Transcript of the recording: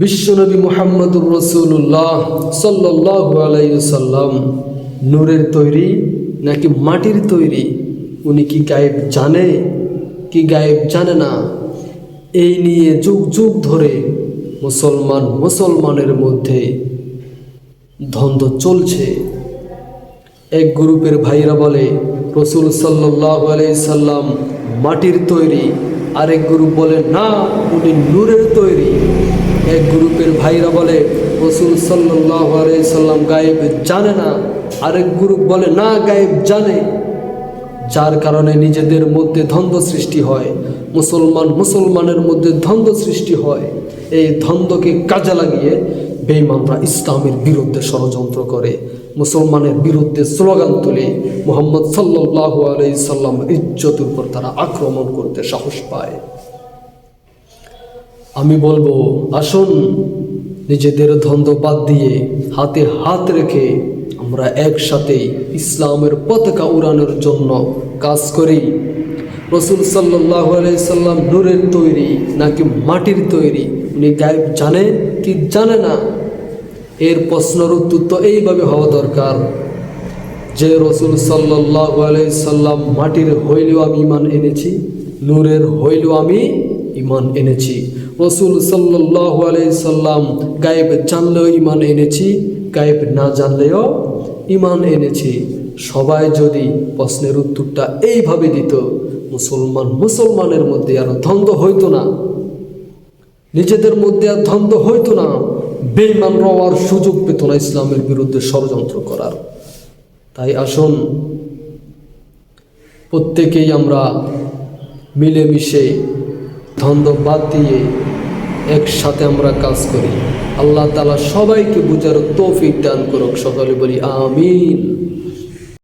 বিশ্বনবী মোহাম্মদুর রসুল্লাহ সাল্লাহ আলাইসাল্লাম নূরের তৈরি নাকি মাটির তৈরি? উনি কি গায়েব জানে? কি গায়েব জানে না? এই নিয়ে যুগ যুগ ধরে মুসলমান মুসলমানের মধ্যে দ্বন্দ্ব চলছে। এক গ্রুপের ভাইরা বলে, রসুল সাল্লাহ সাল্লাম মাটির তৈরি। আরেক গ্রুপ বলে, না, উনি নূরের তৈরি। এক গ্রুপের ভাইরা বলে, রসুল সাল্লাম গায়েব জানে না। আরেক গ্রুপ বলে, না, গায়েব জানে। যার কারণে নিজেদের মধ্যে দ্বন্দ্ব সৃষ্টি হয়, মুসলমান মুসলমানের মধ্যে দ্বন্দ্ব সৃষ্টি হয়। এই দ্বন্দ্বকে কাজে লাগিয়ে বেঈমানরা ইসলামের বিরুদ্ধে ষড়যন্ত্র করে, মুসলমানের বিরুদ্ধে স্লোগান তুলে, মোহাম্মদ সাল্লাহ আলাই সাল্লাম ইজ্জতের উপর তারা আক্রমণ করতে সাহস পায়। আমি বলব, আসুন, নিজেদের দ্বন্দ্ব বাদ দিয়ে হাতে হাত রেখে আমরা একসাথে ইসলামের পতাকা উড়ানোর জন্য কাজ করি। রসুল সাল্লাহ সাল্লাম নূরের তৈরি নাকি মাটির তৈরি, উনি গায়েব জানে কি জানে না? এর প্রশ্নের উত্তর তো এইভাবে হওয়া দরকার। যে রসুল সাল্লাহ সাল্লাম মাটির হইলেও আমি ইমান এনেছি, নূরের হইলেও আমি ইমান এনেছি। রসুল সাল্লাহ সাল্লাম গায়েব জানলেও ইমান এনেছি, গায়েব না জানলেও ইমান এনেছি। সবাই যদি প্রশ্নের উত্তরটা এইভাবে দিত, মুসলমান মুসলমানের মধ্যে আর দ্বন্দ্ব হইতো না। নিজেদের মধ্যে আর দ্বন্দ্ব হইতো না। বেইমান রওয়ার সুযোগ পেত না ইসলামের বিরুদ্ধে ষড়যন্ত্র করার। তাই আসুন, প্রত্যেকেই আমরা মিলেমিশে দ্বন্দ্ব বাদ দিয়ে একসাথে আমরা কাজ করি। আল্লাহ তালা সবাইকে বুঝার তৌফিক দান করুক, সকলে বলি আমিন।